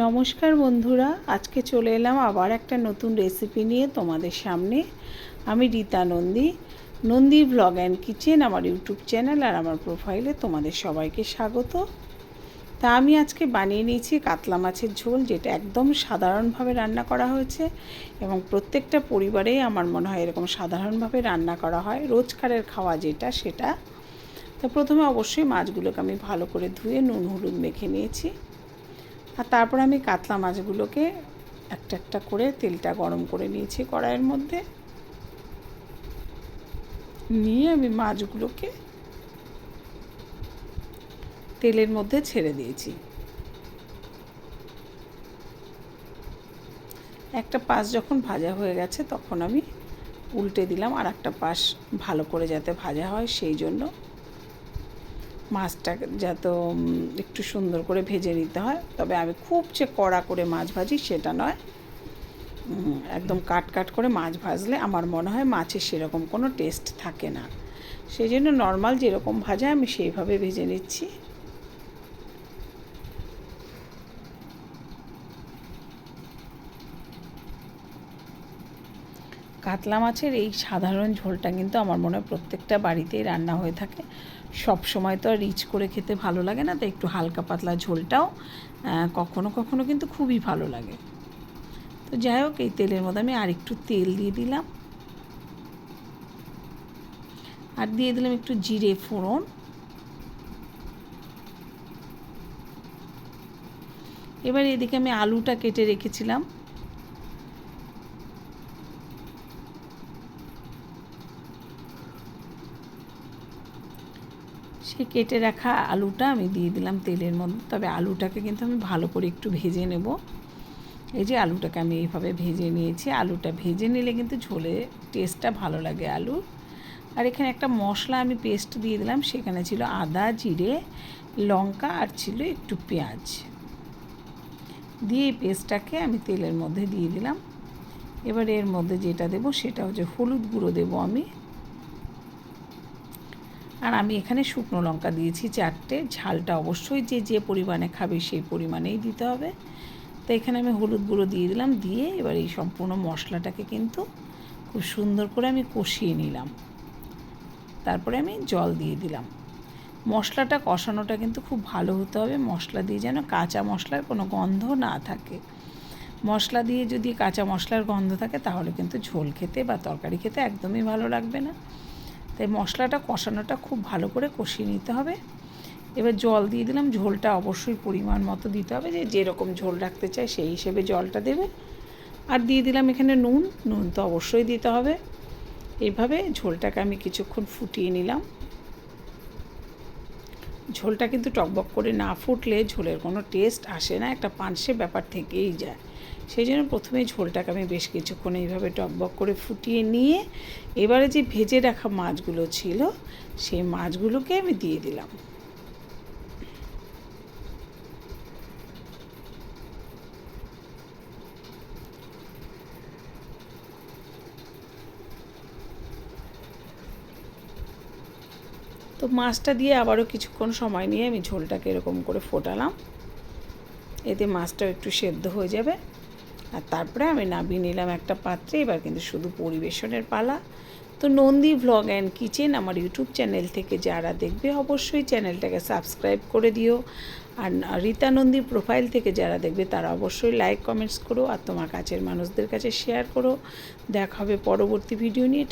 নমস্কার বন্ধুরা, আজকে চলে এলাম আবার একটা নতুন রেসিপি নিয়ে তোমাদের সামনে। আমি Rita Nandi Nandi vlog and kitchen আমার ইউটিউব চ্যানেল আর আমার প্রোফাইলে তোমাদের সবাইকে স্বাগত। তা আমি আজকে বানিয়ে নিয়েছি কাতলা মাছের ঝোল, যেটা একদম সাধারণভাবে রান্না করা হয়েছে এবং প্রত্যেকটা পরিবারেই আমার মনে হয় এরকম সাধারণভাবে রান্না করা হয়, রোজকারের খাওয়া যেটা সেটা। তো প্রথমে অবশ্যই মাছগুলোকে আমি ভালো করে ধুয়ে নুন, হলুদ মেখে নিয়েছি। আর তারপর আমি কাতলা মাছগুলোকে একটা একটা করে তেলটা গরম করে নিয়েছি কড়াইয়ের মধ্যে। নিয়ে আমি মাছগুলোকে তেলের মধ্যে ছেড়ে দিয়েছি। একটা পাশ যখন ভাজা হয়ে গেছে তখন আমি উল্টে দিলাম আর একটা পাশ ভালো করে যাতে ভাজা হয় সেই জন্য। মাছটা যাতে একটু সুন্দর করে ভেজে নিতে হয়। তবে আমি খুব যে কড়া করে মাছ ভাজি সেটা নয়। একদম কাট কাট করে মাছ ভাজলে আমার মনে হয় মাছের সেরকম কোনো টেস্ট থাকে না। সেই জন্য নর্মাল যেরকম ভাজা আমি সেইভাবে ভেজে নিচ্ছি। কাতলা মাছের এই সাধারণ ঝোলটা কিন্তু আমার মনে হয় প্রত্যেকটা বাড়িতেই রান্না হয়ে থাকে। সব সময় তো আর রিচ করে খেতে ভালো লাগে না তো একটু হালকা পাতলা ঝোলটাও কখনো কখনো কিন্তু খুবই ভালো লাগে। তো যাই হোক, এই তেলের মধ্যে আমি আর একটু তেল দিয়ে দিলাম। আর দিয়ে দিলাম একটু জিরে ফোড়ন। এবার এদিকে আমি আলুটা কেটে রেখেছিলাম। সে কেটে রাখা আলুটা আমি দিয়ে দিলাম তেলের মধ্যে। তবে আলুটাকে কিন্তু আমি ভালো করে একটু ভেজে নেব। এই যে আলুটাকে আমি এইভাবে ভেজে নিয়েছি। আলুটা ভেজে নিলে কিন্তু ঝোলে টেস্টটা ভালো লাগে আলুর। আর এখানে একটা মশলা আমি পেস্ট দিয়ে দিলাম। সেখানে ছিল আদা, জিরে, লঙ্কা আর ছিল একটু পেঁয়াজ। দিয়ে এই পেস্টটাকে আমি তেলের মধ্যে দিয়ে দিলাম। এবার এর মধ্যে যেটা দেবো সেটা হচ্ছে হলুদ গুঁড়ো দেবো আমি। আর আমি এখানে শুকনো লঙ্কা দিয়েছি চারটে। ঝালটা অবশ্যই যে যে পরিমাণে খাবে সেই পরিমাণেই দিতে হবে। তো এখানে আমি হলুদ গুঁড়ো দিয়ে দিলাম, দিয়ে এবার এই সম্পূর্ণ মশলাটাকে কিন্তু খুব সুন্দর করে আমি কষিয়ে নিলাম। তারপরে আমি জল দিয়ে দিলাম। মশলাটা কষানোটা কিন্তু খুব ভালো হতে হবে। মশলা দিয়ে যেন কাঁচা মশলার কোনো গন্ধ না থাকে। মশলা দিয়ে যদি কাঁচা মশলার গন্ধ থাকে, তাহলে কিন্তু ঝোল খেতে বা তরকারি খেতে একদমই ভালো লাগবে না। তাই মশলাটা কষানোটা খুব ভালো করে কষিয়ে নিতে হবে। এবার জল দিয়ে দিলাম, ঝোলটা অবশ্যই পরিমাণ মতো দিতে হবে যে যেরকম ঝোল রাখতে চাই সেই হিসেবে জলটা দেবে। আর দিয়ে দিলাম এখানে নুন নুন তো অবশ্যই দিতে হবে। এইভাবে ঝোলটাকে আমি কিছুক্ষণ ফুটিয়ে নিলাম। ঝোলটা কিন্তু টকবক করে না ফুটলে ঝোলের কোনো টেস্ট আসে না, একটা পানসে ব্যাপার থেকেই যায়। সেই জন্য প্রথমে ঝোলটাকে আমি বেশ কিছুক্ষণ এইভাবে টকবক করে ফুটিয়ে নিয়ে এবারে যে ভেজে রাখা মাছগুলো ছিল, সেই মাছগুলোকে আমি দিয়ে দিলাম। তো মাছটা দিয়ে আবারও কিছুক্ষণ সময় নিয়ে আমি ঝোলটাকে এরকম করে ফোটালাম। এতে মাছটাও একটু সেদ্ধ হয়ে যাবে। আর তারপরে আমি নামিয়ে নিলাম একটা পাত্রে। এবার কিন্তু শুধু পরিবেশনের পালা। তো নন্দী ভ্লগ অ্যান্ড কিচেন আমার ইউটিউব চ্যানেল থেকে যারা দেখবে অবশ্যই চ্যানেলটাকে সাবস্ক্রাইব করে দিও। আর রীতা নন্দী প্রোফাইল থেকে যারা দেখবে তারা অবশ্যই লাইক কমেন্টস করো। আর তোমার কাছের মানুষদের কাছে শেয়ার করো। দেখা হবে পরবর্তী ভিডিও নিয়ে।